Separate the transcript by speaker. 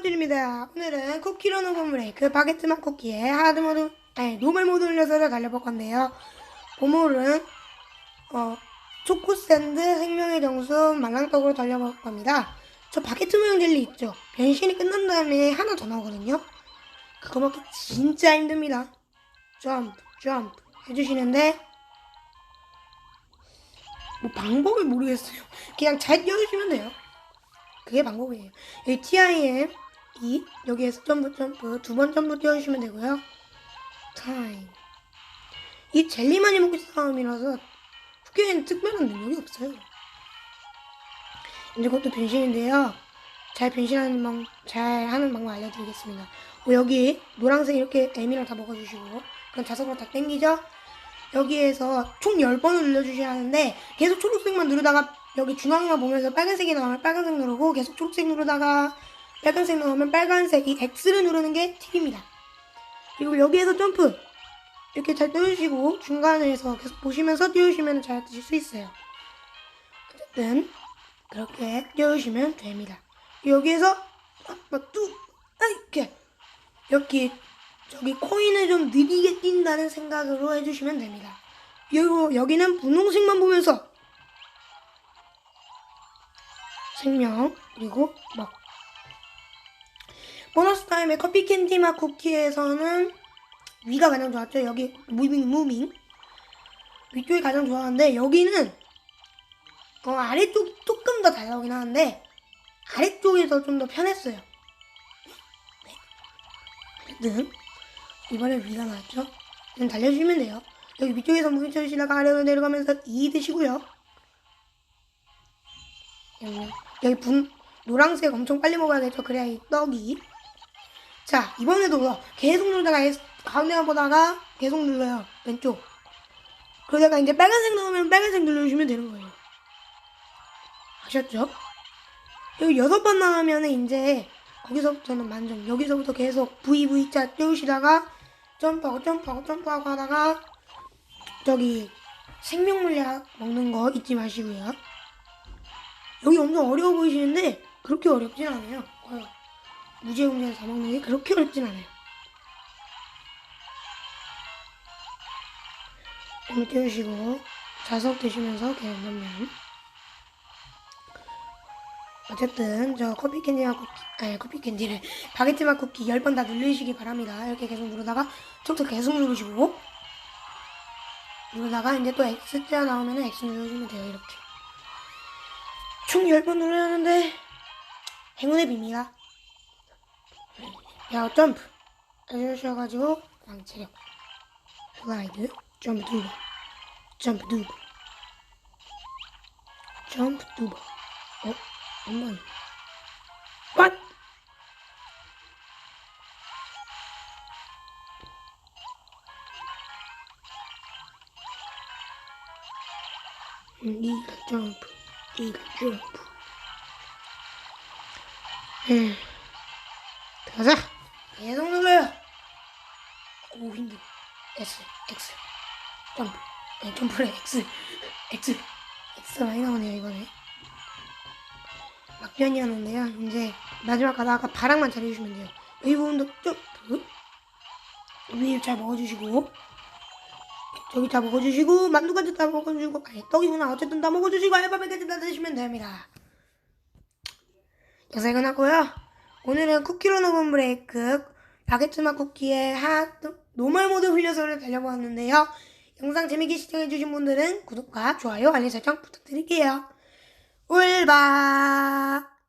Speaker 1: 보여드립니다. 오늘은 쿠키로 녹은 브레이크 바게트 맛 쿠키의 하드 모드, 아니 노멀 모드 흘려서를 달려볼 건데요. 보물은 어 초코 샌드 생명의 정수 말랑떡으로 달려볼 겁니다. 저 바게트 모양 젤리 있죠? 변신이 끝난 다음에 하나 더 나오거든요. 그거 먹기 진짜 힘듭니다. 점프 점프 해주시는데 뭐 방법을 모르겠어요. 그냥 잘 뛰어주시면 돼요. 그게 방법이에요. 여기 TIM 2 여기에서 점프 점프 두 번 점프 뛰어주시면 되고요. 타임 이 젤리만이 있는 싸움이라서 후기에는 특별한 능력이 없어요. 이제 그것도 변신인데요. 잘 변신하는 방, 잘 하는 방법 알려드리겠습니다. 어, 여기 노란색 이렇게 M이랑 다 먹어주시고 그럼 자석으로 다 땡기죠? 여기에서 총 10번을 눌러주셔야 하는데 계속 초록색만 누르다가 여기 중앙만 보면서 빨간색이 나오면 빨간색 누르고 계속 초록색 누르다가 빨간색 나오면 빨간색 이 X를 누르는 게 팁입니다. 그리고 여기에서 점프 이렇게 잘 띄우시고 중간에서 계속 보시면서 띄우시면 잘 드실 수 있어요. 어쨌든 그렇게 띄우시면 됩니다. 여기에서 막뚝 이렇게 여기 저기 코인을 좀 느리게 뛴다는 생각으로 해주시면 됩니다. 그리고 여기는 분홍색만 보면서 생명 그리고 먹 보너스 타임에 커피 캔디 맛 쿠키에서는 위가 가장 좋았죠. 여기 무빙 무빙 위쪽이 가장 좋았는데 여기는 어, 아래쪽이 조금 더 잘 나오긴 하는데 아래쪽이 더좀더 편했어요. 네. 어쨌든 이번에 위가 나왔죠. 그냥 달려주시면 돼요. 여기 위쪽에서 무빙 쳐주시다가 아래로 내려가면서 2 드시고요. 여기, 여기 분 노란색 엄청 빨리 먹어야겠죠. 그래야 이 떡이 자 이번에도 계속 누르다가 가운데만 보다가 계속 눌러요. 왼쪽. 그러다가 이제 빨간색 나오면 빨간색 눌러주시면 되는 거예요. 아셨죠? 여기 여섯 번 나오면은 이제 거기서부터는 만점 여기서부터 계속 VV자 띄우시다가 점프하고 점프하고 점프하고 하다가 저기 생명 물약 먹는 거 잊지 마시고요. 여기 엄청 어려워 보이시는데 그렇게 어렵진 않아요. 어, 무제공제를 다 먹는 게 그렇게 어렵진 않아요. 좀 띄우시고 자석 드시면서 넣으면 어쨌든 저 커피 캔디맛 쿠키 아니 커피 캔디를 바게트 맛 쿠키 10번 다 누르시기 바랍니다. 이렇게 계속 누르다가 처음부터 계속 누르시고 누르다가 이제 또 X자 나오면 X 누르시면 돼요. 이렇게 총 10번 눌러야 하는데 행운의 비밀이야. 야 점프. 해주셔가지고 왕체력. 슬라이드 점프 두번. 점프 두번. 점프 두번. 어? 한번 왓? 음, 이가 점프. 이가 점프. 음. 가자. 계속 눌러요. 오 힘들어. S X 점프. 아니 점프래 X X X 많이 나오네요 이번에. 막변이었는데요. 이제 마지막 가다가 바닥만 잘해주시면 돼요. 이 부분도 점프. 위에 잘 먹어주시고 저기 다 먹어주시고 만두까지 다 먹어주시고 아니 떡이구나 어쨌든 다 먹어주시고 알바백까지 다 드시면 됩니다. 영상 끝났고요. 오늘은 쿠키로 녹은 브레이크 바게트 맛 쿠키의 하 노멀 모드 흘려서를 달려보았는데요. 영상 재밌게 시청해주신 분들은 구독과 좋아요, 알림 설정 부탁드릴게요. 울바